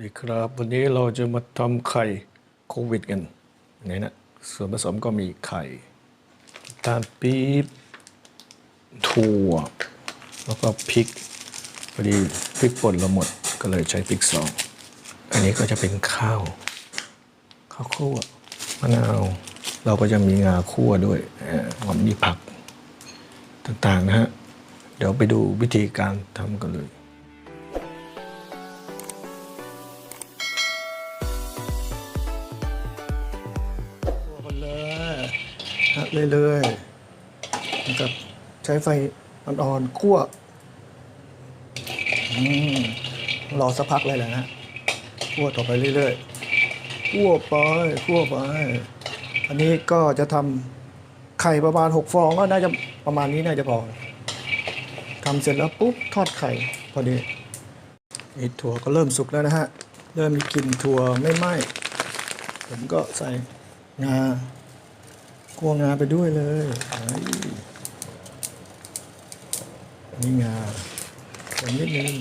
นี่ครับวันนี้เราจะมาทำไข่โควิดกันนี่นะส่วนผสมก็มีไข่ตาลปี๊บถั่ว แล้วก็พริกพอดีพริกป่นเราหมดก็เลยใช้พริกสองอันนี้ก็จะเป็นข้าว ข้าวคั่วมะนาว เราก็จะมีงาคั่วด้วยหอมมีผักต่างๆนะฮะ เดี๋ยวไปดูวิธีการทำกันเลยะเรื่อยๆนะครับใช้ไฟอ่อนๆคั่วรอสักพักเลยแหละนะคั่วต่อไปเรื่อยๆคั่วไปคั่วไป อันนี้ก็จะทำไข่ประมาณหกฟองก็น่าจะประมาณนี้น่าจะพอทำเสร็จแล้วปุ๊บทอดไข่พอดีนี่ถั่วก็เริ่มสุกแล้วนะฮะ เริ่มมีกลิ่นถั่วไม่ไหม้ผมก็ใส่งา คั่วงาไปด้วยเลยเฮ้ยนี่งาคนนิดนึง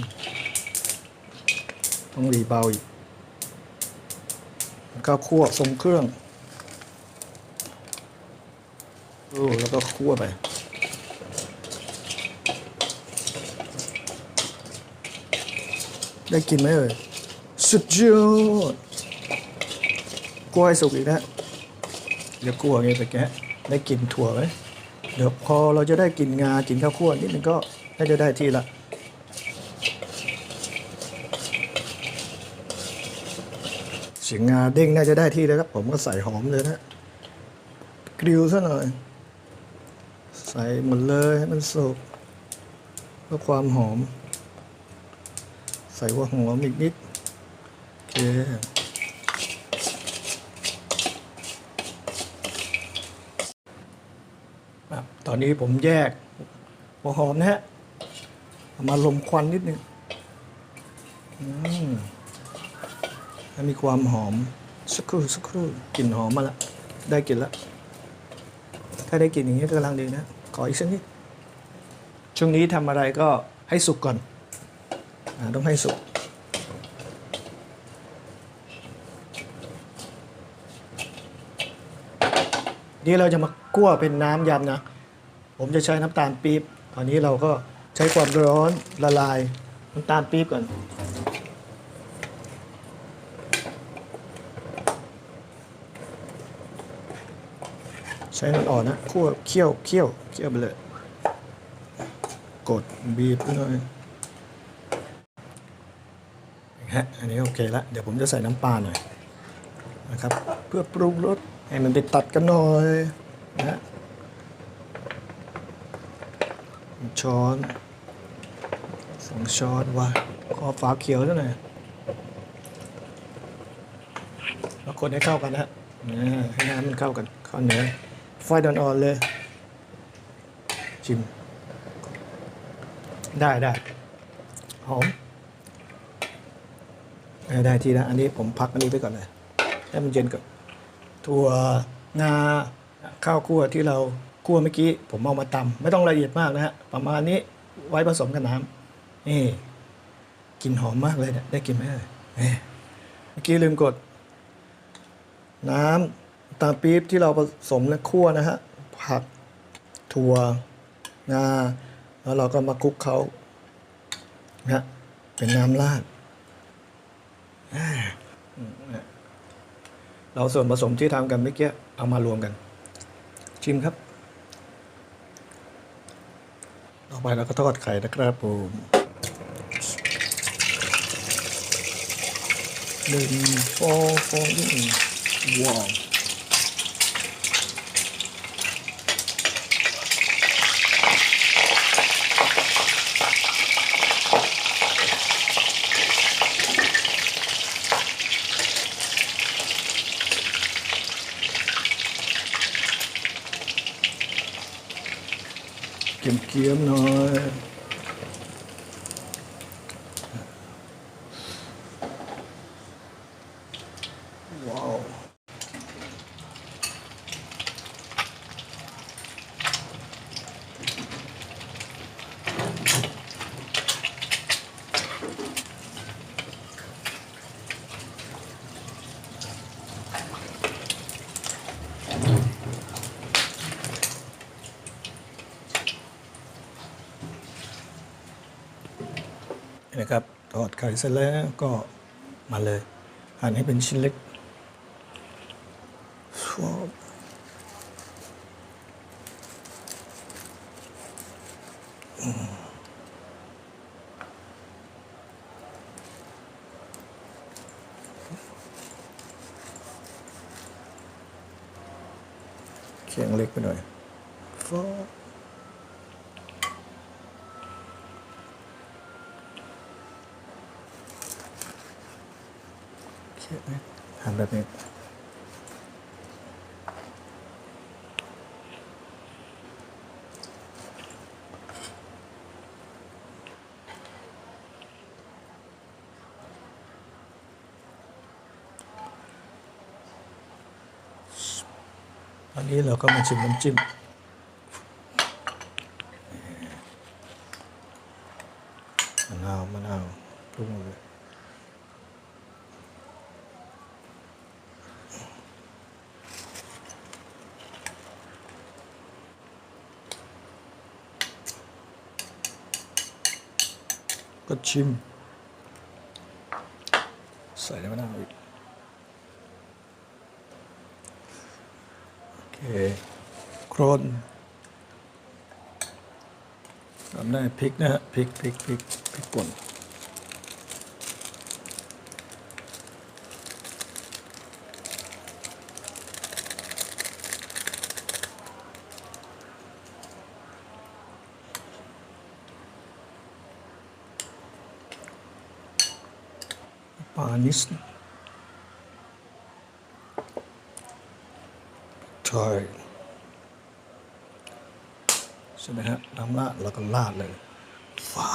ต้องรีเบาอีกแล้วก็คั่วทรงเครื่องโอ้แล้วก็คั่วไปได้กินไหมเอ่ยสุดยอดกล้วยสุกอีกแล้ว เดี๋ยวกลัวไงตะแกได้กลินถั่วไหมเดี๋ยวพอเราจะได้กลินงากินข้าวคั่วนิดนึงก็น่าจะได้ที่ละเสียงงาเด้งน่าจะได้ที่แล้วครับ ผมก็ใส่หอมเลยนะกริลซะหน่อย ใส่หมดเลยให้มันสุกเพื่อความหอม ใส่หัวหอมอีกนิดโอเค ครับตอนนี้ผมแยกหัวหอมนะฮะามาลมควันนิดนึงมให้มีความหอมสักครู่สักครู่กลิ่นหอมมาละได้กลิ่นละถ้าได้กลิ่นอย่างนี้ก็กำลังดีนะขออีกสักนิดช่วงนี้ทำอะไรก็ให้สุกก่อนอต้องให้สุกนี่เราจะมา คั่วเป็นน้ำยำนะ ผมจะใช้น้ำตาลปี๊บตอนนี้เราก็ใช้ความร้อนละลายน้ำตาลปี๊บก่อน ใช้น้ำอ่อนนะคั่วเคี่ยวเคี่ยวเคี่ยวไปเลย กดบีบหน่อยฮะอันนี้โอเคละเดี๋ยวผมจะใส่น้ำปลาหน่อยนะครับ เพื่อปรุงรสให้มันไปตัดกันหน่อย นะฮะช้อนสองช้อนว่าขอฝาเขียวซะหน่อยแล้วคนให้เข้ากันนะฮะให้น้ำมันเข้ากันเข้าเนื้อไฟอ่อนๆเลย ชิม ได้ได้หอมได้ทีละอันนี้ผมพักอันนี้ไปก่อนเลยให้มันเย็นก่อนถั่วงา ข้าวคั่วที่เราคั่วเมื่อกี้ผมเอามาตำไม่ต้องละเอียดมากนะฮะประมาณนี้ไว้ผสมกับน้ำนี่กลิ่นหอมมากเลยเนี่ยได้กลินไหมเอ่ยเมื่อกี้ลืมกด น้ำตาลปี๊บที่เราผสมและคั่วนะฮะผักถั่วงาแล้วเราก็มาคลุกเขานะเป็นน้ำราดเนี่ยเราส่วนผสมที่ทำกันเมื่อกี้เอามารวมกัน ชิมครับ ต่อไปเราก็ทอดไข่นะครับผมหนึ่งฟองฟองที่หนึ่งว้าว เกียมๆหน่อยว้าว นะครับทอดไข่เสร็จแล้วก็มาเลยหั่นให้เป็นชิ้นเล็กเคียงเล็กไปหน่อยฟอ ทำแบบนี้อันนี้เราก็มาชิมน้ำจิ้มมะนาวมะนาวปรุงเลย ก็ชิม ใส่น้ำมะนาวอีก โอเคโครนทำได้พริกนะฮะพริกพริกพริกพริกป่น ปลานิดนึงใช่ใช่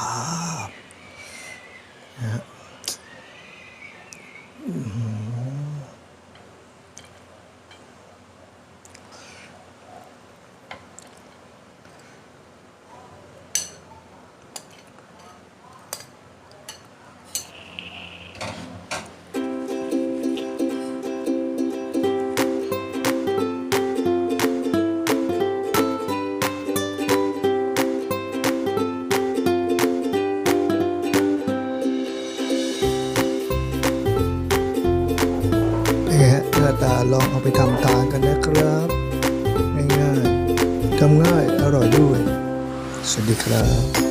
ตาลองเอาไปทำทานกันนะครับ ง่ายๆทำง่ายอร่อยด้วย สวัสดีครับ